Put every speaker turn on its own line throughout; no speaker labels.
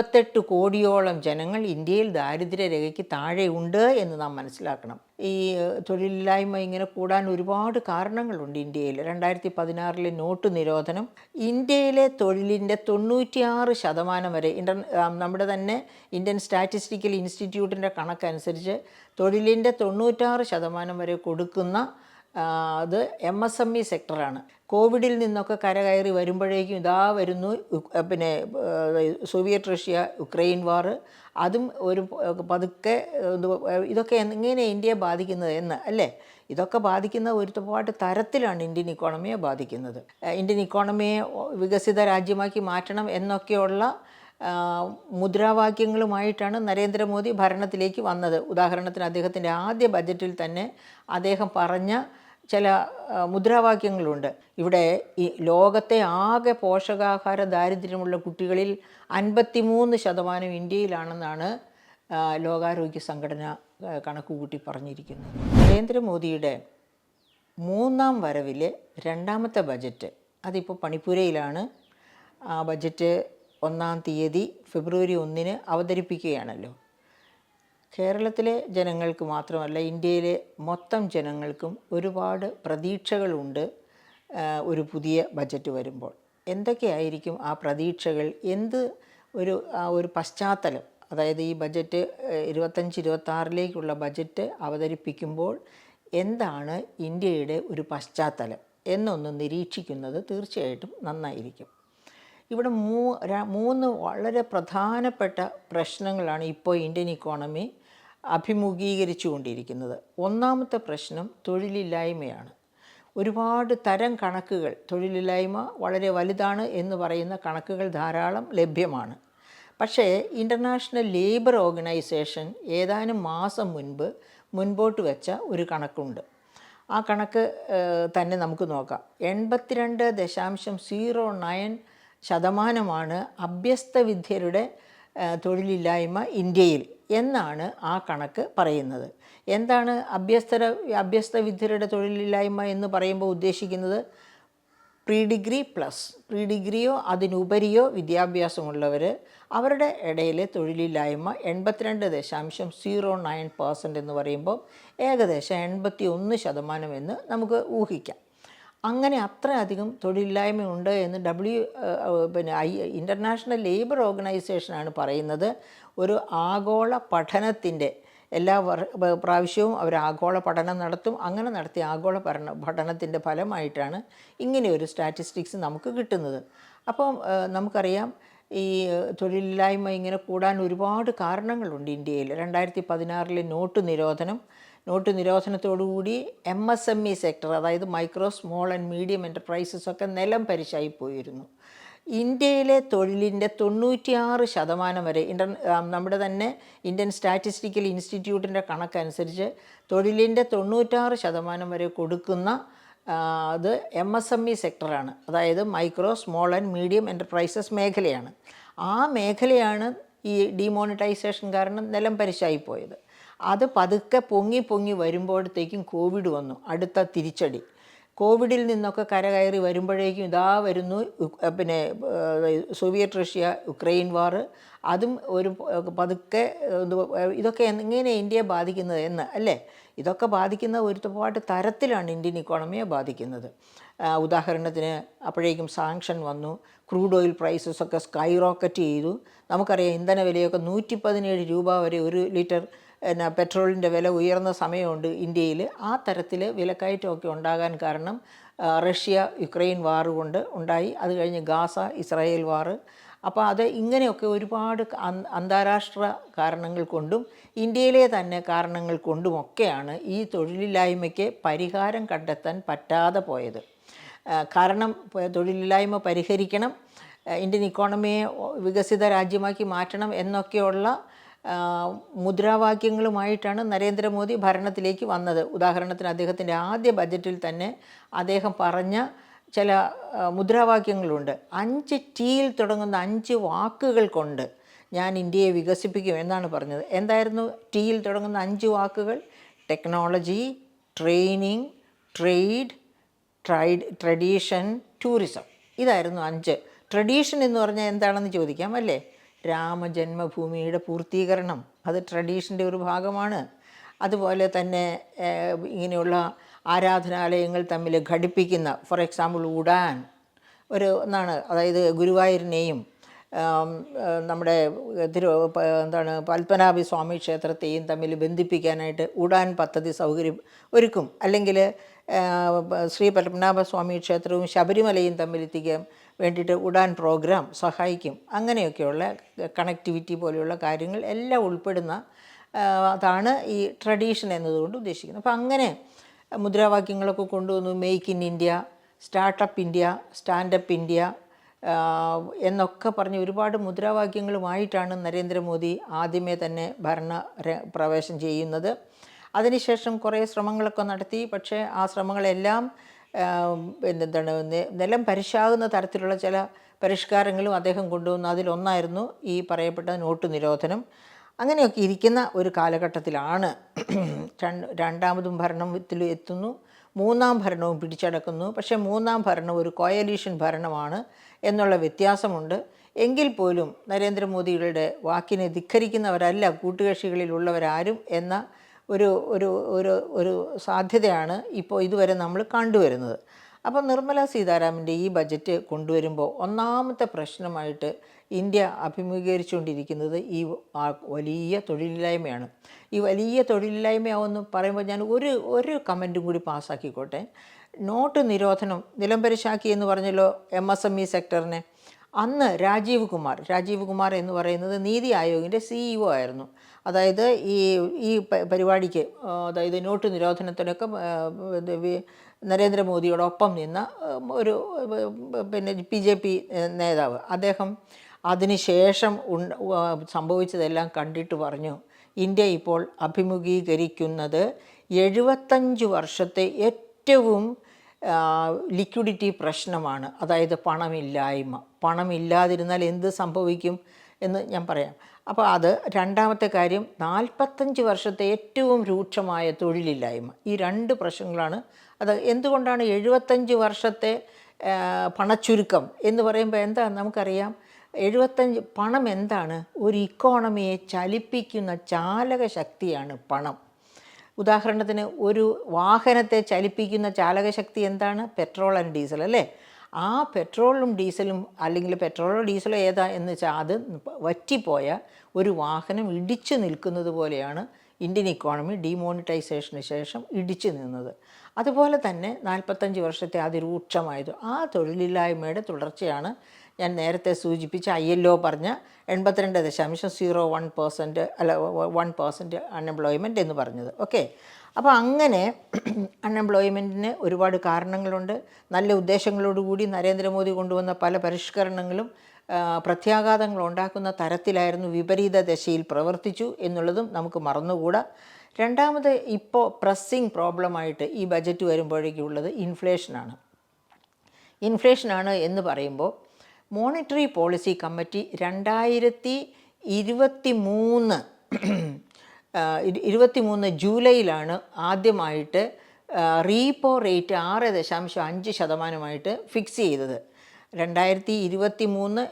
ഇരുപത്തെട്ട് കോടിയോളം ജനങ്ങൾ ഇന്ത്യയിൽ ദാരിദ്ര്യരേഖയ്ക്ക് ഉണ്ട് എന്ന് നാം മനസ്സിലാക്കണം. ഈ തൊഴിലില്ലായ്മ ഇങ്ങനെ കൂടാൻ ഒരുപാട് കാരണങ്ങളുണ്ട് ഇന്ത്യയിൽ. രണ്ടായിരത്തി പതിനാറിലെ നോട്ട് നിരോധനം ഇന്ത്യയിലെ തൊഴിലിന്റെ തൊണ്ണൂറ്റിയാറ് ശതമാനം വരെ ഇന്റർ നമ്മുടെ തന്നെ ഇന്ത്യൻ സ്റ്റാറ്റിസ്റ്റിക്കൽ ഇൻസ്റ്റിറ്റ്യൂട്ടിന്റെ കണക്കനുസരിച്ച് തൊഴിലിന്റെ തൊണ്ണൂറ്റാറ് ശതമാനം വരെ കൊടുക്കുന്ന അത് എം എസ് എം ഇ സെക്ടറാണ് കോവിഡിൽ നിന്നൊക്കെ കരകയറി വരുമ്പോഴേക്കും ഇതാ വരുന്നു പിന്നെ സോവിയറ്റ് റഷ്യ ഉക്രൈൻ വാർ അതും ഒരു പതുക്കെ ഇതൊക്കെ എങ്ങനെ ഇന്ത്യയെ ബാധിക്കുന്നത് എന്ന് അല്ലേ? ഇതൊക്കെ ബാധിക്കുന്ന ഒരുപാട് തരത്തിലാണ് ഇന്ത്യൻ ഇക്കോണമിയെ ബാധിക്കുന്നത്. ഇന്ത്യൻ ഇക്കോണമിയെ വികസിത രാജ്യമാക്കി മാറ്റണം എന്നൊക്കെയുള്ള മുദ്രാവാക്യങ്ങളുമായിട്ടാണ് നരേന്ദ്രമോദി ഭരണത്തിലേക്ക് വന്നത്. ഉദാഹരണത്തിന് അദ്ദേഹത്തിന്റെ ആദ്യ ബജറ്റിൽ തന്നെ അദ്ദേഹം പറഞ്ഞ ചില മുദ്രാവാക്യങ്ങളുണ്ട്. ഇവിടെ ഈ ലോകത്തെ ആകെ പോഷകാഹാര ദാരിദ്ര്യമുള്ള കുട്ടികളിൽ അൻപത്തിമൂന്ന് ശതമാനം ഇന്ത്യയിലാണെന്നാണ് ലോകാരോഗ്യ സംഘടന കണക്കുകൂട്ടി പറഞ്ഞിരിക്കുന്നത്. നരേന്ദ്രമോദിയുടെ മൂന്നാം വരവിലെ രണ്ടാമത്തെ ബജറ്റ് അതിപ്പോൾ പണിപ്പുരയിലാണ്. ആ ബജറ്റ് ഒന്നാം തീയതി ഫെബ്രുവരി ഒന്നിന് അവതരിപ്പിക്കുകയാണല്ലോ. കേരളത്തിലെ ജനങ്ങൾക്ക് മാത്രമല്ല ഇന്ത്യയിലെ മൊത്തം ജനങ്ങൾക്കും ഒരുപാട് പ്രതീക്ഷകളുണ്ട് ഒരു പുതിയ ബജറ്റ് വരുമ്പോൾ. എന്തൊക്കെയായിരിക്കും ആ പ്രതീക്ഷകൾ? എന്ത് ഒരു ആ ഒരു പശ്ചാത്തലം? അതായത് ഈ ബജറ്റ് ഇരുപത്തഞ്ച് ഇരുപത്താറിലേക്കുള്ള ബജറ്റ് അവതരിപ്പിക്കുമ്പോൾ എന്താണ് ഇന്ത്യയുടെ ഒരു പശ്ചാത്തലം? എന്നൊന്ന് നിരീക്ഷിക്കുന്നത് തീർച്ചയായിട്ടും നന്നായിരിക്കും. ഇവിടെ മൂ മൂന്ന് വളരെ പ്രധാനപ്പെട്ട പ്രശ്നങ്ങളാണ് ഇപ്പോൾ ഇന്ത്യൻ ഇക്കോണമി അഭിമുഖീകരിച്ചു കൊണ്ടിരിക്കുന്നത് ഒന്നാമത്തെ പ്രശ്നം തൊഴിലില്ലായ്മയാണ്. ഒരുപാട് തരം കണക്കുകൾ തൊഴിലില്ലായ്മ വളരെ വലുതാണ് എന്ന് പറയുന്ന കണക്കുകൾ ധാരാളം ലഭ്യമാണ്. പക്ഷേ ഇന്റർനാഷണൽ ലേബർ ഓർഗനൈസേഷൻ ഏതാനും മാസം മുൻപ് മുൻപോട്ട് വെച്ച ഒരു കണക്കുണ്ട്. ആ കണക്ക് തന്നെ നമുക്ക് നോക്കാം. എൺപത്തിരണ്ട് ദശാംശം സീറോ നയൻ ശതമാനമാണ് അഭ്യസ്ത വിദ്യരുടെ തൊഴിലില്ലായ്മ ഇന്ത്യയിൽ എന്നാണ് ആ കണക്ക് പറയുന്നത്. എന്താണ് അഭ്യസ്തര അഭ്യസ്ത വിദ്യരുടെ തൊഴിലില്ലായ്മ എന്ന് പറയുമ്പോൾ ഉദ്ദേശിക്കുന്നത്? Pre degree plus. പ്രീ ഡിഗ്രിയോ അതിനുപരിയോ വിദ്യാഭ്യാസമുള്ളവർ അവരുടെ ഇടയിലെ തൊഴിലില്ലായ്മ എൺപത്തിരണ്ട് ദശാംശം സീറോ നയൻ പേഴ്സന്റ് എന്ന് പറയുമ്പോൾ ഏകദേശം എൺപത്തി ഒന്ന് ശതമാനം എന്ന് നമുക്ക് ഊഹിക്കാം. അങ്ങനെ അത്രയധികം തൊഴിലില്ലായ്മയുണ്ട് എന്ന് ഡബ്ല്യു പിന്നെ ഐ ഇന്റർനാഷണൽ ലേബർ ഓർഗനൈസേഷനാണ് പറയുന്നത്. ഒരു ആഗോള പഠനത്തിന്റെ എല്ലാ പ്രാവശ്യവും അവർ ആഗോള പഠനം നടത്തും. അങ്ങനെ നടത്തിയ ആഗോള പഠന പഠനത്തിന്റെ ഫലമായിട്ടാണ് ഇങ്ങനെ ഒരു സ്റ്റാറ്റിസ്റ്റിക്സ് നമുക്ക് കിട്ടുന്നത്. അപ്പം നമുക്കറിയാം ഈ തൊഴിലില്ലായ്മ ഇങ്ങനെ കൂടാൻ ഒരുപാട് കാരണങ്ങളുണ്ട് ഇന്ത്യയിൽ. രണ്ടായിരത്തി പതിനാറിലെ നോട്ട് നിരോധനം note നിരോധനത്തോടുകൂടി M S M E sector അതായത് micro small and medium enterprises ഒക്കെ നിലം പരിശായി പോയിരുന്നു. ഇന്ത്യയിലെ തൊഴിലിന്റെ തൊണ്ണൂറ്റിയാറ് ശതമാനം വരെ ഇന്റർ നമ്മുടെ തന്നെ ഇന്ത്യൻ സ്റ്റാറ്റിസ്റ്റിക്കൽ ഇൻസ്റ്റിറ്റ്യൂട്ടിന്റെ കണക്കനുസരിച്ച് തൊഴിലിന്റെ തൊണ്ണൂറ്റാറ് ശതമാനം വരെ കൊടുക്കുന്ന അത് എം എസ് എം ഇ സെക്ടറാണ് അതായത് micro small and medium enterprises മേഖലയാണ്. ആ മേഖലയാണ് ഈ ഡിമോണിറ്റൈസേഷൻ കാരണം നിലം പരിശായി പോയത്. അത് പതുക്കെ പൊങ്ങി പൊങ്ങി വരുമ്പോഴത്തേക്കും കോവിഡ് വന്നു അടുത്ത തിരിച്ചടി. കോവിഡിൽ നിന്നൊക്കെ കരകയറി വരുമ്പോഴേക്കും ഇതാ വരുന്നു പിന്നെ സോവിയറ്റ് റഷ്യ ഉക്രൈൻ വാർ. അതും ഒരു പതുക്കെ ഇതൊക്കെ എങ്ങനെ ഇന്ത്യയെ ബാധിക്കുന്നത് എന്ന് അല്ലേ? ഇതൊക്കെ ബാധിക്കുന്ന ഒരുപാട് തരത്തിലാണ് ഇന്ത്യൻ ഇക്കോണമിയെ ബാധിക്കുന്നത്. ഉദാഹരണത്തിന് അപ്പോഴേക്കും സാങ്ഷൻ വന്നു ക്രൂഡ് ഓയിൽ പ്രൈസസ് ഒക്കെ സ്കൈ റോക്കറ്റ് ചെയ്തു. നമുക്കറിയാം ഇന്ധന വിലയൊക്കെ നൂറ്റി പതിനേഴ് രൂപ വരെ ഒരു ലിറ്റർ എന്നാ പെട്രോളിന്റെ വില ഉയർന്ന സമയമുണ്ട് ഇന്ത്യയിൽ. ആ തരത്തിൽ വിലക്കയറ്റമൊക്കെ ഉണ്ടാകാൻ കാരണം റഷ്യ യുക്രൈൻ വാർ കൊണ്ട് ഉണ്ടായി. അത് കഴിഞ്ഞ് ഗാസ ഇസ്രായേൽ വാർ. അപ്പോൾ അത് ഇങ്ങനെയൊക്കെ ഒരുപാട് അന്താരാഷ്ട്ര കാരണങ്ങൾ കൊണ്ടും ഇന്ത്യയിലെ തന്നെ കാരണങ്ങൾ കൊണ്ടുമൊക്കെയാണ് ഈ തൊഴിലില്ലായ്മയ്ക്ക് പരിഹാരം കണ്ടെത്താൻ പറ്റാതെ പോയത്. കാരണം തൊഴിലില്ലായ്മ പരിഹരിക്കണം ഇന്ത്യൻ ഇക്കോണമിയെ വികസിത രാജ്യമാക്കി മാറ്റണം എന്നൊക്കെയുള്ള മുദ്രാവാക്യങ്ങളുമായിട്ടാണ് നരേന്ദ്രമോദി ഭരണത്തിലേക്ക് വന്നത്. ഉദാഹരണത്തിന് അദ്ദേഹത്തിന്റെ ആദ്യ ബജറ്റിൽ തന്നെ അദ്ദേഹം പറഞ്ഞ ചില മുദ്രാവാക്യങ്ങളുണ്ട്. അഞ്ച് ടീയിൽ തുടങ്ങുന്ന അഞ്ച് വാക്കുകൾ കൊണ്ട് ഞാൻ ഇന്ത്യയെ വികസിപ്പിക്കും എന്നാണ് പറഞ്ഞത്. എന്തായിരുന്നു? ടീയിൽ തുടങ്ങുന്ന അഞ്ച് വാക്കുകൾ technology training trade tried tradition tourism. ഇതായിരുന്നു അഞ്ച്. ട്രഡീഷൻ എന്ന് പറഞ്ഞാൽ എന്താണെന്ന് ചോദിക്കാം അല്ലേ? രാമജന്മഭൂമിയുടെ പൂർത്തീകരണം. അത് ട്രഡീഷന്റെ ഒരു ഭാഗമാണ്. അതുപോലെ തന്നെ ഇങ്ങനെയുള്ള ആരാധനാലയങ്ങൾ തമ്മിൽ ഘടിപ്പിക്കുന്ന ഫോർ എക്സാമ്പിൾ ഉഡാൻ ഒരു ഒന്നാണ്. അതായത് ഗുരുവായൂരിനെയും നമ്മുടെ തിരു എന്താണ് പത്മനാഭി സ്വാമി ക്ഷേത്രത്തെയും തമ്മിൽ ബന്ധിപ്പിക്കാനായിട്ട് ഉഡാൻ പദ്ധതി സൗകര്യം ഒരുക്കും. അല്ലെങ്കിൽ ശ്രീ പത്മനാഭ സ്വാമി ക്ഷേത്രവും ശബരിമലയും തമ്മിൽ എത്തിക്കാൻ വേണ്ടിയിട്ട് ഉഡാൻ പ്രോഗ്രാം സഹായിക്കും. അങ്ങനെയൊക്കെയുള്ള കണക്ടിവിറ്റി പോലെയുള്ള കാര്യങ്ങൾ എല്ലാം ഉൾപ്പെടുന്ന അതാണ് ഈ ട്രഡീഷൻ എന്നതുകൊണ്ട് ഉദ്ദേശിക്കുന്നത്. അപ്പോൾ അങ്ങനെ മുദ്രാവാക്യങ്ങളൊക്കെ കൊണ്ടുവന്നു. Make in India startup India standup India എന്നൊക്കെ പറഞ്ഞ് ഒരുപാട് മുദ്രാവാക്യങ്ങളുമായിട്ടാണ് നരേന്ദ്രമോദി ആദ്യമേ തന്നെ ഭരണ പ്രവേശം ചെയ്യുന്നത്. അതിനുശേഷം കുറേ ശ്രമങ്ങളൊക്കെ നടത്തി. പക്ഷേ ആ ശ്രമങ്ങളെല്ലാം പിന്നെന്താണ് നിലം പരിശാകുന്ന തരത്തിലുള്ള ചില പരിഷ്കാരങ്ങളും അദ്ദേഹം കൊണ്ടുവന്ന. അതിലൊന്നായിരുന്നു ഈ പറയപ്പെട്ട നോട്ട് നിരോധനം. അങ്ങനെയൊക്കെ ഇരിക്കുന്ന ഒരു കാലഘട്ടത്തിലാണ് രണ്ടാമതും ഭരണത്തിൽ എത്തുന്നു. മൂന്നാം ഭരണവും പിടിച്ചടക്കുന്നു. പക്ഷേ മൂന്നാം ഭരണം ഒരു കോയലീഷൻ ഭരണമാണ് എന്നുള്ള വ്യത്യാസമുണ്ട്. എങ്കിൽ പോലും നരേന്ദ്രമോദിയുടെ വാക്കിനെ ധിക്കരിക്കുന്നവരല്ല കൂട്ടുകക്ഷികളിലുള്ളവരാരും എന്ന ഒരു ഒരു ഒരു ഒരു സാധ്യതയാണ് ഇപ്പോൾ ഇതുവരെ നമ്മൾ കണ്ടുവരുന്നത്. അപ്പോൾ നിർമ്മല സീതാരാമന്റെ ഈ ബജറ്റ് കൊണ്ടുവരുമ്പോൾ ഒന്നാമത്തെ പ്രശ്നമായിട്ട് ഇന്ത്യ അഭിമുഖീകരിച്ചുകൊണ്ടിരിക്കുന്നത് ഈ വലിയ തൊഴിലില്ലായ്മയാണ്. ഈ വലിയ തൊഴിലില്ലായ്മയാവെന്ന് പറയുമ്പോൾ ഞാൻ ഒരു ഒരു കമന്റും കൂടി പാസ്സാക്കിക്കോട്ടെ. നോട്ട് നിരോധനം നിലംപരിശാക്കി എന്ന് പറഞ്ഞല്ലോ എം എസ് എം ഇ സെക്ടറിനെ. അന്ന് രാജീവ് കുമാർ രാജീവ് കുമാർ എന്ന് പറയുന്നത് നീതി ആയോഗിന്റെ സിഇഒ ആയിരുന്നു. അതായത് ഈ ഈ പരിപാടിക്ക് അതായത് നോട്ട് നിരോധനത്തിനൊക്കെ നരേന്ദ്രമോദിയോടൊപ്പം നിന്ന ഒരു പിന്നെ ബി ജെ പി നേതാവ്. അദ്ദേഹം അതിനുശേഷം സംഭവിച്ചതെല്ലാം കണ്ടിട്ട് പറഞ്ഞു ഇന്ത്യ ഇപ്പോൾ അഭിമുഖീകരിക്കുന്നത് എഴുപത്തഞ്ച് വർഷത്തെ ഏറ്റവും ലിക്വിഡിറ്റി പ്രശ്നമാണ്. അതായത് പണമില്ലായ്മ. പണമില്ലാതിരുന്നാൽ എന്ത് സംഭവിക്കും? എന്ന് ഞാൻ പറയാം. അപ്പോൾ അത് രണ്ടാമത്തെ കാര്യം നാൽപ്പത്തഞ്ച് വർഷത്തെ ഏറ്റവും രൂക്ഷമായ തൊഴിലില്ലായ്മ. ഈ രണ്ട് പ്രശ്നങ്ങളാണ്. അത് എന്തുകൊണ്ടാണ് എഴുപത്തഞ്ച് വർഷത്തെ പണച്ചുരുക്കം എന്ന് പറയുമ്പോൾ എന്താ നമുക്കറിയാം? എഴുപത്തഞ്ച് പണം എന്താണ്? ഒരു ഇക്കോണമിയെ ചലിപ്പിക്കുന്ന ചാലക ശക്തിയാണ് പണം. ഉദാഹരണത്തിന് ഒരു വാഹനത്തെ ചലിപ്പിക്കുന്ന ചാലകശക്തി എന്താണ്? പെട്രോൾ ആൻഡ് ഡീസൽ അല്ലേ? ആ പെട്രോളും ഡീസലും അല്ലെങ്കിൽ പെട്രോളോ ഡീസലോ ഏതാ എന്ന് വെച്ചാൽ അത് വറ്റിപ്പോയ ഒരു വാഹനം ഇടിച്ചു നിൽക്കുന്നത് പോലെയാണ് ഇന്ത്യൻ ഇക്കോണമി ഡിമോണിറ്റൈസേഷന് ശേഷം ഇടിച്ചു നിന്നത്. അതുപോലെ തന്നെ നാൽപ്പത്തഞ്ച് വർഷത്തെ അതിരൂക്ഷമായത് ആ തൊഴിലില്ലായ്മയുടെ തുടർച്ചയാണ് ഞാൻ നേരത്തെ സൂചിപ്പിച്ച ഐ എൽ ഒ പറഞ്ഞ എൺപത്തിരണ്ട് ദശാംശം സീറോ വൺ പേഴ്സന്റ് അല്ല വൺ പേഴ്സന്റ് അൺഎംപ്ലോയ്മെന്റ് എന്ന് പറഞ്ഞത്. ഓക്കെ അപ്പോൾ അങ്ങനെ അൺഎംപ്ലോയ്മെന്റിന് ഒരുപാട് കാരണങ്ങളുണ്ട്. നല്ല ഉദ്ദേശങ്ങളോടുകൂടി നരേന്ദ്രമോദി കൊണ്ടുവന്ന പല പരിഷ്കരണങ്ങളും പ്രത്യാഘാതങ്ങൾ ഉണ്ടാക്കുന്ന തരത്തിലായിരുന്നു വിപരീത ദശയിൽ പ്രവർത്തിച്ചു എന്നുള്ളതും നമുക്ക് മറന്നുകൂടാ. രണ്ടാമത് ഇപ്പോൾ പ്രസ്സിങ് പ്രോബ്ലമായിട്ട് ഈ ബജറ്റ് വരുമ്പോഴേക്കുള്ളത് ഇൻഫ്ലേഷനാണ്. ഇൻഫ്ലേഷനാണ് എന്ന് പറയുമ്പോൾ മോണിറ്ററി പോളിസി കമ്മിറ്റി രണ്ടായിരത്തി ഇരുപത്തി മൂന്ന് ഇരുപത്തി മൂന്ന് ജൂലൈയിലാണ് ആദ്യമായിട്ട് റീപോ റീപ്പോ റേറ്റ് ആറ് ദശാംശം അഞ്ച് ശതമാനമായിട്ട് ഫിക്സ് ചെയ്തത്. രണ്ടായിരത്തി ഇരുപത്തി മൂന്ന്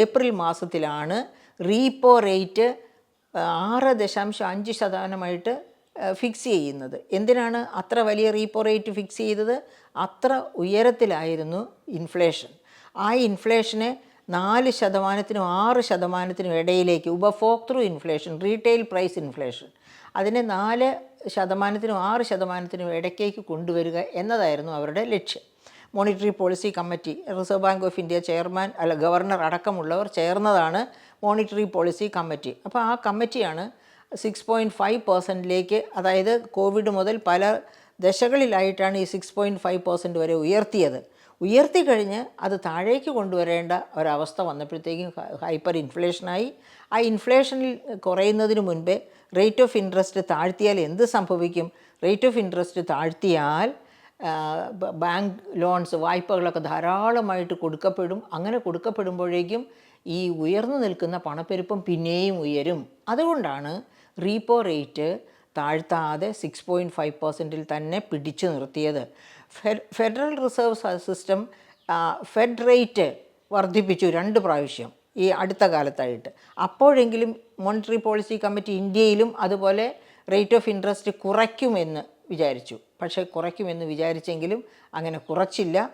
ഏപ്രിൽ മാസത്തിലാണ് റീപ്പോ റേറ്റ് ആറ് ദശാംശം അഞ്ച് ശതമാനമായിട്ട് ഫിക്സ് ചെയ്യുന്നത്. എന്തിനാണ് അത്ര വലിയ റീപ്പോ റേറ്റ് ഫിക്സ് ചെയ്തത്? അത്ര ഉയരത്തിലായിരുന്നു ഇൻഫ്ലേഷൻ. ആ ഇൻഫ്ലേഷനെ നാല് ശതമാനത്തിനും ആറ് ശതമാനത്തിനും ഇടയിലേക്ക് ഉപഭോക്തൃ ഇൻഫ്ലേഷൻ റീറ്റെയിൽ പ്രൈസ് ഇൻഫ്ലേഷൻ അതിനെ നാല് ശതമാനത്തിനും ആറ് ശതമാനത്തിനും ഇടയ്ക്കേക്ക് കൊണ്ടുവരിക എന്നതായിരുന്നു അവരുടെ ലക്ഷ്യം. Monetary policy committee reserve bank of India chairman അല്ല ഗവർണർ അടക്കമുള്ളവർ ചേർന്നതാണ് മോണിറ്ററി പോളിസി കമ്മിറ്റി അപ്പോൾ ആ കമ്മിറ്റിയാണ് സിക്സ് പോയിന്റ് ഫൈവ് പെർസെന്റിലേക്ക് അതായത് കോവിഡ് മുതൽ പല ദശകളിലായിട്ടാണ് ഈ സിക്സ് പോയിന്റ് ഫൈവ് പെർസെന്റ് വരെ ഉയർത്തിയത്. ഉയർത്തി കഴിഞ്ഞ് അത് താഴേക്ക് കൊണ്ടുവരേണ്ട ഒരവസ്ഥ വന്നപ്പോഴത്തേക്കും ഹൈപ്പർ ഇൻഫ്ലേഷനായി. ആ ഇൻഫ്ലേഷനിൽ കുറയുന്നതിന് മുൻപേ റേറ്റ് ഓഫ് ഇൻട്രസ്റ്റ് താഴ്ത്തിയാൽ എന്ത് സംഭവിക്കും? റേറ്റ് ഓഫ് ഇൻട്രസ്റ്റ് താഴ്ത്തിയാൽ ബാങ്ക് ലോൺസ് വായ്പകളൊക്കെ ധാരാളമായിട്ട് കൊടുക്കപ്പെടും. അങ്ങനെ കൊടുക്കപ്പെടുമ്പോഴേക്കും ഈ ഉയർന്നു നിൽക്കുന്ന പണപ്പെരുപ്പം പിന്നെയും ഉയരും. അതുകൊണ്ടാണ് റീപ്പോ റേറ്റ് താഴ്ത്താതെ സിക്സ് പോയിന്റ് ഫൈവ് പെർസെന്റിൽ തന്നെ പിടിച്ചു നിർത്തിയത്. Federal reserve system fed rate വർദ്ധിപ്പിച്ചു രണ്ട് പ്രാവശ്യം ഈ അടുത്ത കാലത്തായിട്ട്. അപ്പോഴെങ്കിലും മോണിറ്ററി പോളിസി കമ്മിറ്റി ഇന്ത്യയിലും അതുപോലെ റേറ്റ് ഓഫ് ഇൻട്രസ്റ്റ് കുറയ്ക്കുമെന്ന് വിചാരിച്ചു. പക്ഷേ കുറയ്ക്കുമെന്ന് വിചാരിച്ചെങ്കിലും അങ്ങനെ കുറച്ചില്ല.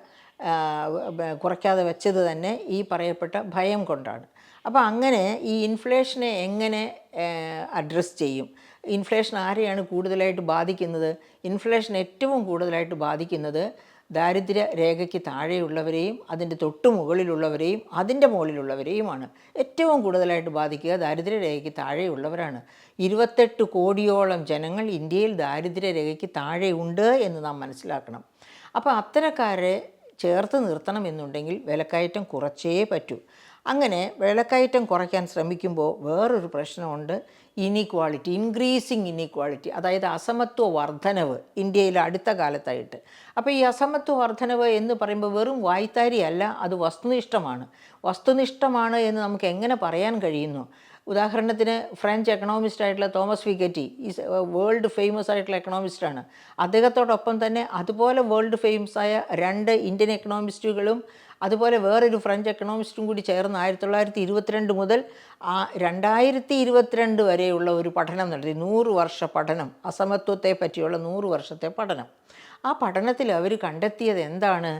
കുറയ്ക്കാതെ വെച്ചത് തന്നെ ഈ പറയപ്പെട്ട ഭയം കൊണ്ടാണ്. അപ്പോൾ അങ്ങനെ ഈ ഇൻഫ്ലേഷനെ എങ്ങനെ അഡ്രസ്സ് ചെയ്യും? ഇൻഫ്ലേഷൻ ആരെയാണ് കൂടുതലായിട്ട് ബാധിക്കുന്നത്? ഇൻഫ്ലേഷൻ ഏറ്റവും കൂടുതലായിട്ട് ബാധിക്കുന്നത് ദാരിദ്ര്യ രേഖയ്ക്ക് താഴെയുള്ളവരെയും അതിന്റെ തൊട്ട് മുകളിലുള്ളവരെയും അതിന്റെ മുകളിലുള്ളവരെയുമാണ്. ഏറ്റവും കൂടുതലായിട്ട് ബാധിക്കുക ദാരിദ്ര്യ രേഖയ്ക്ക് താഴെയുള്ളവരാണ്. ഇരുപത്തെട്ട് കോടിയോളം ജനങ്ങൾ ഇന്ത്യയിൽ ദാരിദ്ര്യ രേഖയ്ക്ക് താഴെയുണ്ട് എന്ന് നാം മനസ്സിലാക്കണം. അപ്പോൾ അത്തരക്കാരെ ചേർത്ത് നിർത്തണമെന്നുണ്ടെങ്കിൽ വിലക്കയറ്റം കുറച്ചേ പറ്റൂ. അങ്ങനെ വിലക്കയറ്റം കുറയ്ക്കാൻ ശ്രമിക്കുമ്പോൾ വേറൊരു പ്രശ്നമുണ്ട്. ഇനീക്വാളിറ്റി ഇൻക്രീസിങ് ഇനീക്വാളിറ്റി അതായത് അസമത്വ വർധനവ് ഇന്ത്യയിൽ അടുത്ത കാലത്തായിട്ട്. അപ്പോൾ ഈ അസമത്വ വർധനവ് എന്ന് പറയുമ്പോൾ വെറും വായ്ത്താരിയല്ല അത് വസ്തുനിഷ്ഠമാണ്. വസ്തുനിഷ്ഠമാണ് എന്ന് നമുക്ക് എങ്ങനെ പറയാൻ കഴിയുന്നു? ഉദാഹരണത്തിന് ഫ്രഞ്ച് എക്കണോമിസ്റ്റ് ആയിട്ടുള്ള തോമസ് വിഗറ്റി ഈ വേൾഡ് ഫേമസ് ആയിട്ടുള്ള എക്കണോമിസ്റ്റാണ് അദ്ദേഹത്തോടൊപ്പം തന്നെ അതുപോലെ വേൾഡ് ഫേമസ് ആയ രണ്ട് ഇന്ത്യൻ എക്കണോമിസ്റ്റുകളും അതുപോലെ വേറൊരു ഫ്രഞ്ച് എക്കണോമിസ്റ്റും കൂടി ചേർന്ന് ആയിരത്തി തൊള്ളായിരത്തി ഇരുപത്തിരണ്ട് മുതൽ ആ രണ്ടായിരത്തി ഇരുപത്തിരണ്ട് വരെയുള്ള ഒരു പഠനം നടത്തി. നൂറ് വർഷ പഠനം അസമത്വത്തെ പറ്റിയുള്ള നൂറ് വർഷത്തെ പഠനം. ആ പഠനത്തിൽ അവർ കണ്ടെത്തിയത് എന്താണ്?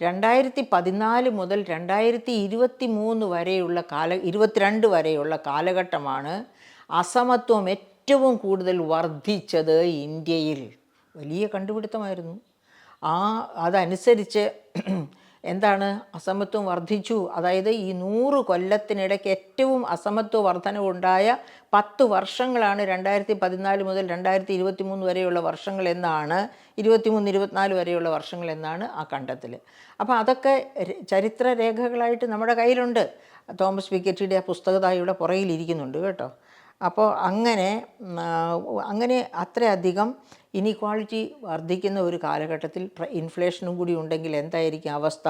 രണ്ടായിരത്തി പതിനാല് മുതൽ രണ്ടായിരത്തി ഇരുപത്തി മൂന്ന് വരെയുള്ള കാല ഇരുപത്തിരണ്ട് വരെയുള്ള കാലഘട്ടമാണ് അസമത്വം ഏറ്റവും കൂടുതൽ വർദ്ധിച്ചത് ഇന്ത്യയിൽ. വലിയ കണ്ടുപിടുത്തമായിരുന്നു. ആ അതനുസരിച്ച് എന്താണ്? അസമത്വം വർദ്ധിച്ചു. അതായത് ഈ നൂറ് കൊല്ലത്തിനിടയ്ക്ക് ഏറ്റവും അസമത്വ വർധനവുണ്ടായ പത്ത് വർഷങ്ങളാണ് രണ്ടായിരത്തി പതിനാല് മുതൽ രണ്ടായിരത്തി ഇരുപത്തി മൂന്ന് വരെയുള്ള വർഷങ്ങൾ എന്നാണ് ഇരുപത്തിമൂന്ന് ഇരുപത്തിനാല് വരെയുള്ള വർഷങ്ങൾ എന്നാണ് ആ കണ്ടെത്തൽ അപ്പോൾ അതൊക്കെ ചരിത്ര രേഖകളായിട്ട് നമ്മുടെ കയ്യിലുണ്ട്. തോമസ് പിക്കറ്റിയുടെ ആ പുസ്തകതായുടെ പുറകിലിരിക്കുന്നുണ്ട് കേട്ടോ. അപ്പോൾ അങ്ങനെ അങ്ങനെ അത്രയധികം ഇനീക്വാളിറ്റി വർദ്ധിക്കുന്ന ഒരു കാലഘട്ടത്തിൽ ഇൻഫ്ലേഷനും കൂടി ഉണ്ടെങ്കിൽ എന്തായിരിക്കും അവസ്ഥ?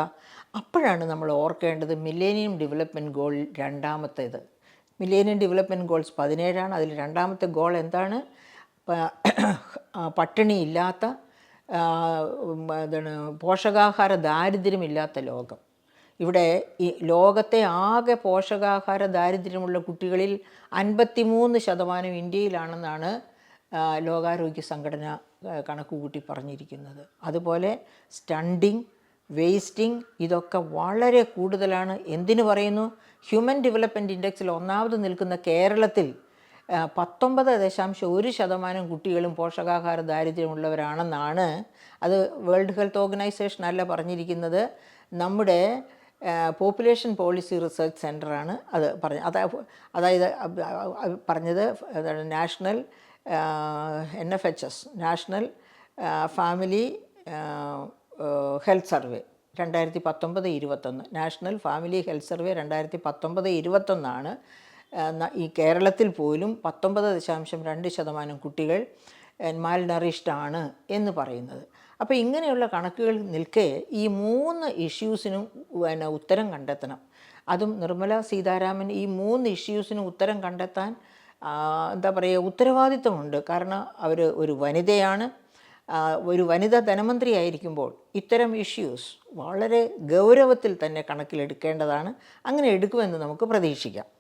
അപ്പോഴാണ് നമ്മൾ ഓർക്കേണ്ടത് മില്ലേനിയം ഡെവലപ്മെന്റ് ഗോൾ രണ്ടാമത്തേത്. മില്ലേനിയം ഡെവലപ്മെന്റ് ഗോൾസ് പതിനേഴാണ്. അതിൽ രണ്ടാമത്തെ ഗോൾ എന്താണ്? പട്ടിണി ഇല്ലാത്ത പോഷകാഹാര ദാരിദ്ര്യമില്ലാത്ത ലോകം. ഇവിടെ ഈ ലോകത്തെ ആകെ പോഷകാഹാര ദാരിദ്ര്യമുള്ള കുട്ടികളിൽ അൻപത്തിമൂന്ന് ശതമാനം ഇന്ത്യയിലാണെന്നാണ് ലോകാരോഗ്യ സംഘടന കണക്കുകൂട്ടി പറഞ്ഞിരിക്കുന്നത്. അതുപോലെ സ്റ്റണ്ടിങ് വേസ്റ്റിംഗ് ഇതൊക്കെ വളരെ കൂടുതലാണ്. എന്തിനു പറയുന്നു? ഹ്യൂമൻ ഡെവലപ്മെന്റ് ഇൻഡെക്സിൽ ഒന്നാമത് നിൽക്കുന്ന കേരളത്തിൽ പത്തൊമ്പത് ദശാംശം ഒരു ശതമാനം കുട്ടികളും പോഷകാഹാര ദാരിദ്ര്യമുള്ളവരാണെന്നാണ് അത് വേൾഡ് ഹെൽത്ത് ഓർഗനൈസേഷൻ അല്ല പറഞ്ഞിരിക്കുന്നത്. നമ്മുടെ പോപ്പുലേഷൻ പോളിസി റിസർച്ച് സെന്ററാണ് അത് പറഞ്ഞത്. അതാ അതായത് പറഞ്ഞത് national N F H S national family health survey രണ്ടായിരത്തി പത്തൊമ്പത് ഇരുപത്തൊന്ന്. നാഷണൽ ഫാമിലി ഹെൽത്ത് സർവേ രണ്ടായിരത്തി പത്തൊമ്പത് ഇരുപത്തൊന്നാണ് ഈ കേരളത്തിൽ പോലും പത്തൊമ്പത് ദശാംശം രണ്ട് ശതമാനം കുട്ടികൾ മാൽ നറിഷ്ഡ് ആണ് എന്ന് പറയുന്നത്. അപ്പോൾ ഇങ്ങനെയുള്ള കണക്കുകൾ നിൽക്കെ ഈ മൂന്ന് ഇഷ്യൂസിനും പിന്നെ ഉത്തരം കണ്ടെത്തണം. അതും നിർമ്മല സീതാരാമൻ ഈ മൂന്ന് ഇഷ്യൂസിനും ഉത്തരം കണ്ടെത്താൻ എന്താ പറയുക ഉത്തരവാദിത്വമുണ്ട്. കാരണം അവർ ഒരു വനിതയാണ്. ഒരു വനിത ധനമന്ത്രി ആയിരിക്കുമ്പോൾ ഇത്തരം ഇഷ്യൂസ് വളരെ ഗൗരവത്തിൽ തന്നെ കണക്കിലെടുക്കേണ്ടതാണ്. അങ്ങനെ എടുക്കുമെന്ന് നമുക്ക് പ്രതീക്ഷിക്കാം.